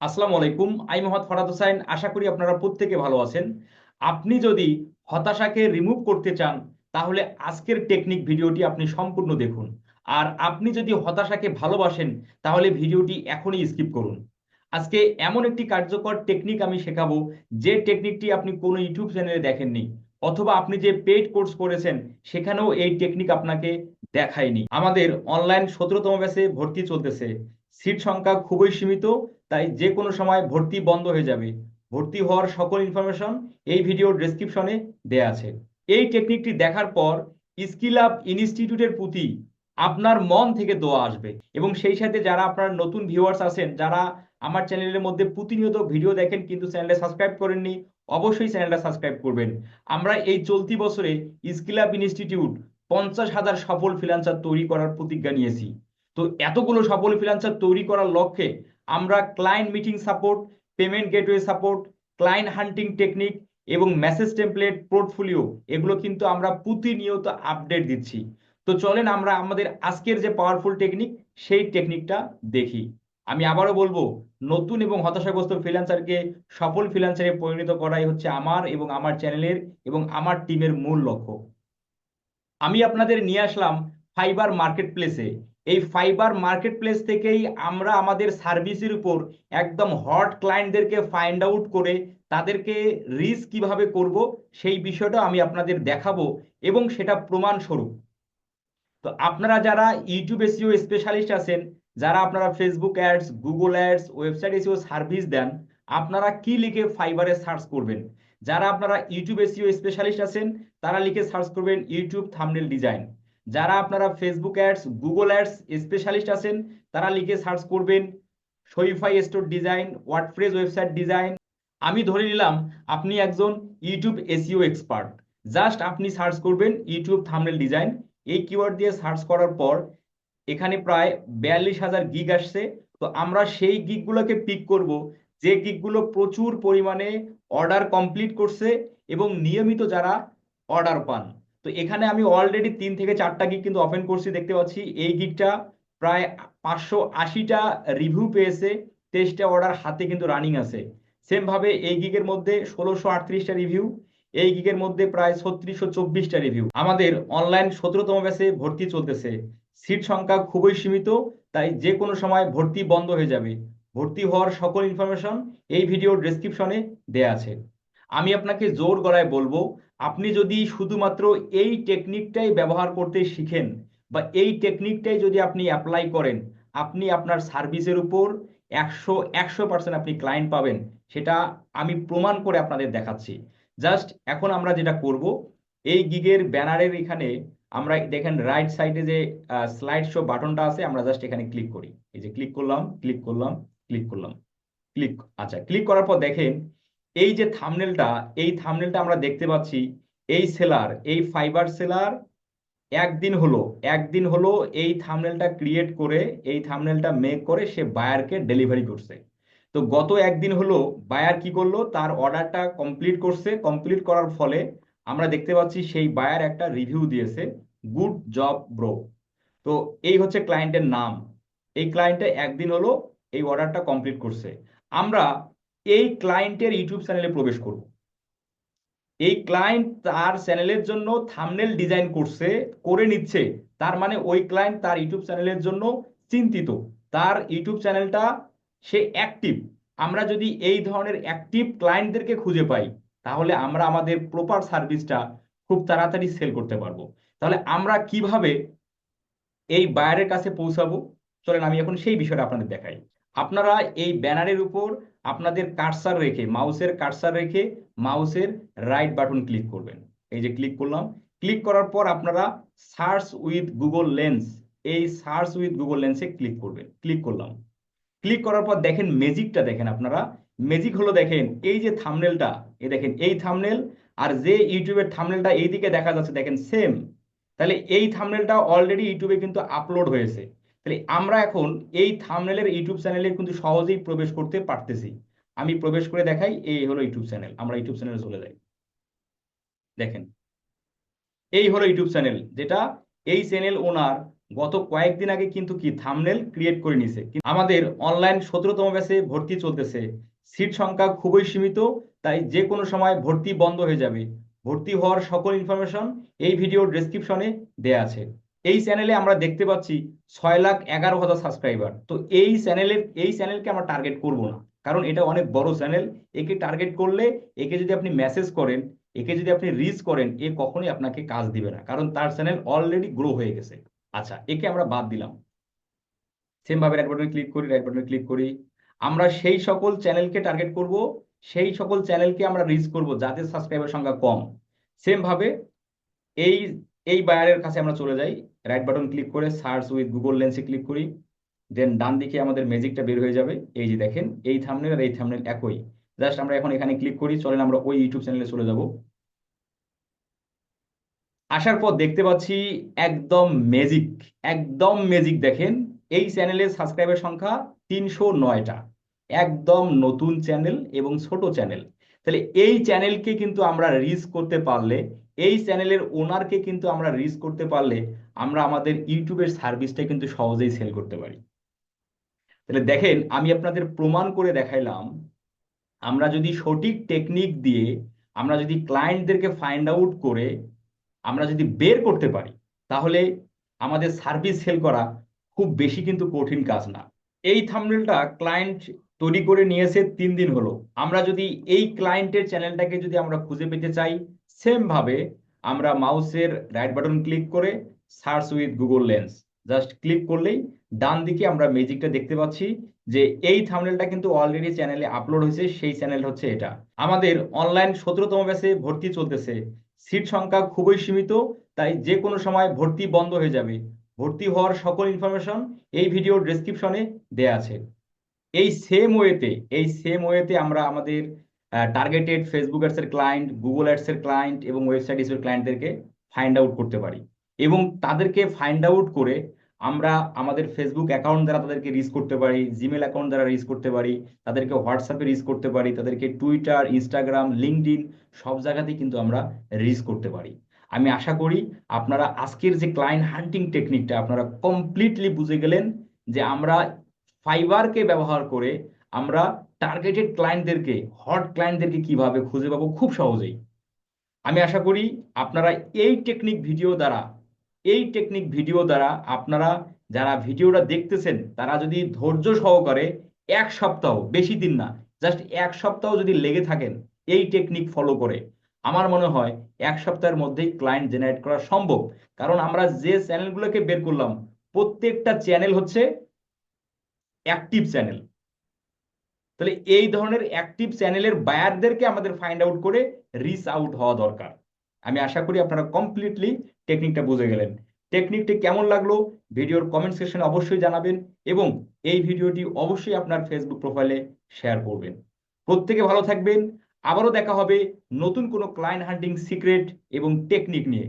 আসসালামু আলাইকুম, আমি মোহাম্মদ ফরাদ হোসাইন। আশা করি আপনারা প্রত্যেকে ভালো আছেন। আপনি যদি হতাশাকে রিমুভ করতে চান, তাহলে আজকের টেকনিক ভিডিওটি আপনি সম্পূর্ণ দেখুন। আর আপনি যদি হতাশাকে ভালোবাসেন, তাহলে ভিডিওটি এখনই স্কিপ করুন। আজকে এমন একটি কার্যকর টেকনিক আমি শেখাবো, যে টেকনিকটি আপনি কোনো ইউটিউব চ্যানেলে দেখেননি, অথবা আপনি যে পেইড কোর্স করেছেন, সেখানেও এই টেকনিক আপনাকে দেখায়নি। আমাদের অনলাইন সতেরোতম ব্যাচে ভর্তি চলতেছে। সিট সংখ্যা খুবই সীমিত, তাই যে কোনো সময় ভর্তি বন্ধ হয়ে যাবে। ভর্তি হওয়ার সকল ইনফরমেশন এই ভিডিওর ডেসক্রিপশনে দেয়া আছে। এই টেকনিকটি দেখার পর স্কিল আপ ইনস্টিটিউটের প্রতি আপনার মন থেকে দোয়া আসবে। এবং সেই সাথে যারা আপনার নতুন ভিউয়ার্স আছেন, যারা আমার চ্যানেলের মধ্যে প্রতিনিয়ত ভিডিও দেখেন কিন্তু চ্যানেলটা সাবস্ক্রাইব করেননি, অবশ্যই চ্যানেলটা সাবস্ক্রাইব করবেন। আমরা এই চলতি বছরে স্কিল আপ ইনস্টিটিউট পঞ্চাশ হাজার সফল ফ্রিল্যান্সার তৈরি করার প্রতিজ্ঞা নিয়েছি। তো এতগুলো সফল ফ্রিল্যান্সার তৈরি করার লক্ষ্যে আমরা client meeting support payment gateway support client hunting technique এবং মেসেজ টেমপ্লেট পোর্টফোলিও এগুলো কিন্তু আমরা প্রতিনিয়ত আপডেট দিচ্ছি। তো চলেন আমরা আমাদের আজকের যে পাওয়ারফুল টেকনিক সেই টেকনিকটা দেখি। আমি আবারও বলব, নতুন এবং হতাশাগ্রস্ত ফ্রিল্যান্সারকে সফল ফ্রিল্যান্সারে পরিণত করাই হচ্ছে আমার এবং আমার চ্যানেলের এবং আমার টিমের মূল লক্ষ্য। আমি আপনাদের নিয়ে আসলাম ফাইবার মার্কেট প্লেসে এই ফাইবার মার্কেট প্লেস থেকেই আমরা আমাদের সার্ভিসের উপর একদম হট ক্লায়েন্টদেরকে ফাইন্ড আউট করে তাদেরকে রিস্ক কীভাবে করব, সেই বিষয়টা আমি আপনাদের দেখাবো এবং সেটা প্রমাণ স্বরূপ তো আপনারা যারা ইউটিউব এসিও স্পেশালিস্ট আছেন, যারা আপনারা Facebook ads Google ads website SEO service দেন, আপনারা কি লিখে ফাইবারে সার্চ করবেন? যারা আপনারা ইউটিউব এসিও স্পেশালিস্ট আছেন, তারা লিখে সার্চ করবেন ইউটিউব থামনেল ডিজাইন যারা আপনারা Facebook ads Google ads specialist আছেন, তারা লিখে সার্চ করবেন Shopify store design WordPress website design আমি ধরে নিলাম, আপনি একজন ইউটিউব এসিও এক্সপার্ট জাস্ট আপনি সার্চ করবেন ইউটিউব থাম্বনেল ডিজাইন এই কিওয়ার্ড দিয়ে সার্চ করার পর, এখানে প্রায় বিয়াল্লিশ হাজার গিগ আসছে। তো আমরা সেই গিগগুলোকে পিক করব, যে গিগগুলো প্রচুর পরিমাণে অর্ডার কমপ্লিট করছে এবং নিয়মিত যারা অর্ডার পান। তো এখানে আমি অলরেডি তিন থেকে চারটা গিগ কিন্তু ওপেন করছি, দেখতে পাচ্ছি। এই গিগটা প্রায় পাঁচশো আশিটা রিভিউ পেয়েছে, তেইশটা অর্ডার হাতে কিন্তু রানিং আছে। সেম ভাবে এই গিগের মধ্যে ষোলোশো আটত্রিশটা রিভিউ এই গিগের মধ্যে প্রায় ছত্রিশশো চব্বিশটা রিভিউ আমাদের অনলাইন সতেরোতম ব্যাচে ভর্তি চলতেছে। সিট সংখ্যা খুবই সীমিত, তাই যে কোনো সময় ভর্তি বন্ধ হয়ে যাবে। ভর্তি হওয়ার সকল ইনফরমেশন এই ভিডিও ডেসক্রিপশনে দেয়া আছে। আমি আপনাকে জোর গলায় বলব আপনি যদি শুধুমাত্র এই টেকনিকটাই ব্যবহার করতে শিখেন বা এই টেকনিকটাই যদি আপনি অ্যাপ্লাই করেন, আপনি আপনার সার্ভিসের উপর একশো একশো পার্সেন্ট আপনি ক্লায়েন্ট পাবেন, সেটা আমি প্রমাণ করে আপনাদের দেখাচ্ছি। জাস্ট এখন আমরা যেটা করব, এই গিগের ব্যানারের এখানে আমরা দেখেন রাইট সাইডে যে স্লাইড শো বাটনটা আছে, আমরা জাস্ট এখানে ক্লিক করি। এই যে ক্লিক করলাম ক্লিক করলাম ক্লিক করলাম ক্লিক আচ্ছা ক্লিক করার পর দেখেন এই যে থামনেলটা এই থামনেলটা আমরা দেখতে পাচ্ছি, এই সেলার এই ফাইবার সেলার একদিন হলো একদিন হলো এই থামনেলটা ক্রিয়েট করে, এই থামনেলটা মেক করে সে বায়ারকে ডেলিভারি করছে। তো গত একদিন হলো বায়ার কি করল? তার অর্ডারটা কমপ্লিট করছে। কমপ্লিট করার ফলে আমরা দেখতে পাচ্ছি সেই বায়ার একটা রিভিউ দিয়েছে গুড জব ব্রো তো এই হচ্ছে ক্লায়েন্টের নাম। এই ক্লায়েন্টটা একদিন হলো এই অর্ডারটা কমপ্লিট করছে। আমরা এই ক্লায়েন্টের ইউটিউব চ্যানেলে প্রবেশ করব। এই ক্লায়েন্ট তার চ্যানেলের জন্য থামনেল ডিজাইন করছে, করে নিচ্ছে, তার মানে ওই ক্লায়েন্ট তার ইউটিউব চ্যানেলের জন্য চিন্তিত। তার ইউটিউব চ্যানেলটা সে অ্যাক্টিভ আমরা যদি এই ধরনের অ্যাক্টিভ ক্লায়েন্টদেরকে খুঁজে পাই, তাহলে আমরা আমাদের প্রপার সার্ভিসটা খুব তাড়াতাড়ি সেল করতে পারব। তাহলে আমরা কীভাবে এই বায়ারের কাছে পৌঁছাবো? চলেন আমি এখন সেই বিষয়টা আপনাদের দেখাই। আপনারা এই ব্যানারের উপর আপনাদের কার্সার রেখে, মাউসের কার্সার রেখে মাউসের রাইট বাটন ক্লিক করবেন। এই যে ক্লিক করলাম ক্লিক করার পর আপনারা সার্চ উইথ গুগল লেন্স এই সার্চ উইথ গুগল লেন্সে ক্লিক করবেন। ক্লিক করলাম। ক্লিক করার পর দেখেন ম্যাজিকটা দেখেন আপনারা। ম্যাজিক হলো দেখেন এই যে থামনেলটা এ দেখেন এই থামনেল আর যে ইউটিউবের থামনেলটা এইদিকে দেখা যাচ্ছে দেখেন সেম তাহলে এই থামনেলটা অলরেডি ইউটিউবে কিন্তু আপলোড হয়েছে। তাহলে আমরা এখন এই থামনেলের ইউটিউব চ্যানেলে কিন্তু সহজেই প্রবেশ করতে পারতেছি। আমি প্রবেশ করে দেখাই, এই হলো ইউটিউব চ্যানেল আমরা ইউটিউব চ্যানেলে চলে যাই। দেখেন, এই হলো ইউটিউব চ্যানেল যেটা এই চ্যানেল ওনার গত কয়েকদিন আগে কিন্তু কি থামনেল ক্রিয়েট করে নিছে। আমাদের অনলাইন সতেরোতম ব্যাচে ভর্তি চলতেছে। সিট সংখ্যা খুবই সীমিত, তাই যে কোনো সময় ভর্তি বন্ধ হয়ে যাবে। ভর্তি হওয়ার সকল ইনফরমেশন এই ভিডিও ডেসক্রিপশনে দেয়া আছে। এই চ্যানেলে আমরা দেখতে পাচ্ছি ছয় লাখ এগারো হাজার সাবস্ক্রাইবার তো এই চ্যানেলের এই চ্যানেলকে আমরা টার্গেট করব না। কারণ এটা অনেক বড় চ্যানেল একে টার্গেট করলে, একে যদি আপনি মেসেজ করেন, একে যদি আপনি রিচ করেন, এ কখনোই আপনাকে কাজ দিবে না। কারণ তার চ্যানেল অলরেডি গ্রো হয়ে গেছে। আচ্ছা একে আমরা বাদ দিলাম। সেম ভাবে রাইট বাটনে ক্লিক করি রাইট বাটনে ক্লিক করি। আমরা সেই সকল চ্যানেলকে টার্গেট করব, সেই সকল চ্যানেলকে আমরা রিচ করব যাদের সাবস্ক্রাইবার সংখ্যা কম। সেম ভাবে এই এই বায়ারের কাছে আমরা চলে যাই। রাইট বাটন ক্লিক করে সার্চ উইথ গুগল লেন্সে ক্লিক করি দেন ডান দিকে আমাদের ম্যাজিকটা বের হয়ে যাবে। এই যে দেখেন, এই থাম্বনেল আর এই থাম্বনেল একই। জাস্ট আমরা এখন এখানে ক্লিক করি, চলেন আমরা ওই ইউটিউব চ্যানেলে চলে যাব। আসার পর দেখতে পাচ্ছি একদম ম্যাজিক একদম ম্যাজিক দেখেন। এই চ্যানেলের সাবস্ক্রাইবার সংখ্যা তিনশো নয়টা। একদম নতুন চ্যানেল এবং ছোট চ্যানেল তাহলে এই চ্যানেলকে কিন্তু আমরা রিচ করতে পারলে, এই চ্যানেলের ওনারকে কিন্তু আমরা রিচ করতে পারলে আমরা আমাদের ইউটিউবের সার্ভিসটা কিন্তু সহজেই সেল করতে পারি। তাহলে দেখেন, আমি আপনাদের প্রমাণ করে দেখাইলাম, আমরা যদি সঠিক টেকনিক দিয়ে, আমরা যদি ক্লায়েন্টদেরকে ফাইন্ড আউট করে, আমরা যদি বের করতে পারি, তাহলে আমাদের সার্ভিস সেল করা খুব বেশি কিন্তু কঠিন কাজ না। এই থাম্বনেলটা ক্লায়েন্ট তৈরি করে নিয়েছে তিন দিন হলো। আমরা যদি এই ক্লায়েন্টের চ্যানেলটাকে যদি আমরা খুঁজে পেতে চাই সেম ভাবে আমরা মাউসের রাইট বাটন ক্লিক করে search with Google lens. Just click করলেই ডান দিকে আমরা ম্যাজিকটা দেখতে পাচ্ছি যে এই থাম্বনেলটা কিন্তু অলরেডি চ্যানেলে আপলোড হয়েছে, সেই চ্যানেল হচ্ছে এটা। আমাদের অনলাইন সতেরোতম ব্যাচে ভর্তি চলতেছে। সিট সংখ্যা খুবই সীমিত, তাই যে কোনো সময় ভর্তি বন্ধ হয়ে যাবে। ভর্তি হওয়ার সকল ইনফরমেশন এই ভিডিওর ডেসক্রিপশনে দেয়া আছে। এই সেম ওয়েতে এই সেম ওয়েতে আমরা আমাদের টার্গেটেড ফেসবুক অ্যাডসের ক্লায়েন্ট গুগল অ্যাডসের ক্লায়েন্ট এবং ওয়েবসাইট ইসের ক্লায়েন্টদেরকে ফাইন্ড আউট করতে পারি। এবং তাদেরকে ফাইন্ড আউট করে আমরা আমাদের ফেসবুক অ্যাকাউন্ট দ্বারা তাদেরকে রিচ করতে পারি জিমেল অ্যাকাউন্ট দ্বারা রিচ করতে পারি, তাদেরকে হোয়াটসঅ্যাপে রিচ করতে পারি, তাদেরকে টুইটার ইনস্টাগ্রাম লিঙ্কডিন সব জায়গাতেই কিন্তু আমরা রিচ করতে পারি। আমি আশা করি আপনারা আজকের যে ক্লায়েন্ট হান্টিং টেকনিকটা আপনারা কমপ্লিটলি বুঝে গেলেন যে আমরা ফাইবারকে ব্যবহার করে আমরা টার্গেটেড ক্লায়েন্টদেরকে হট ক্লায়েন্টদেরকে কীভাবে খুঁজে পাবো খুব সহজেই। আমি আশা করি আপনারা এই টেকনিক ভিডিও দ্বারা এই টেকনিক ভিডিও দ্বারা আপনারা যারা ভিডিওটা দেখতেছেন, তারা যদি ধৈর্য সহকারে এক সপ্তাহ, বেশি দিন না জাস্ট এক সপ্তাহ যদি লেগে থাকেন, এই টেকনিক ফলো করে, আমার মনে হয় এক সপ্তাহের মধ্যেই ক্লায়েন্ট জেনারেট করা সম্ভব। কারণ আমরা যে চ্যানেলগুলোকে বের করলাম, প্রত্যেকটা চ্যানেল হচ্ছে অ্যাক্টিভ চ্যানেল তাহলে এই ধরনের অ্যাক্টিভ চ্যানেলের বায়ারদেরকে আমাদের ফাইন্ড আউট করে রিচ আউট হওয়া দরকার। আমি আশা করি আপনারা কমপ্লিটলি টেকনিকটা বুঝে গেলেন। টেকনিকটি কেমন লাগল? ভিডিওর কমেন্ট সেকশনে অবশ্যই জানাবেন এবং এই ভিডিওটি অবশ্যই আপনার ফেসবুক প্রোফাইলে শেয়ার করবেন। প্রত্যেকে ভালো থাকবেন। আবারও দেখা হবে নতুন কোনো ক্লায়েন্ট হান্টিং সিক্রেট এবং টেকনিক নিয়ে।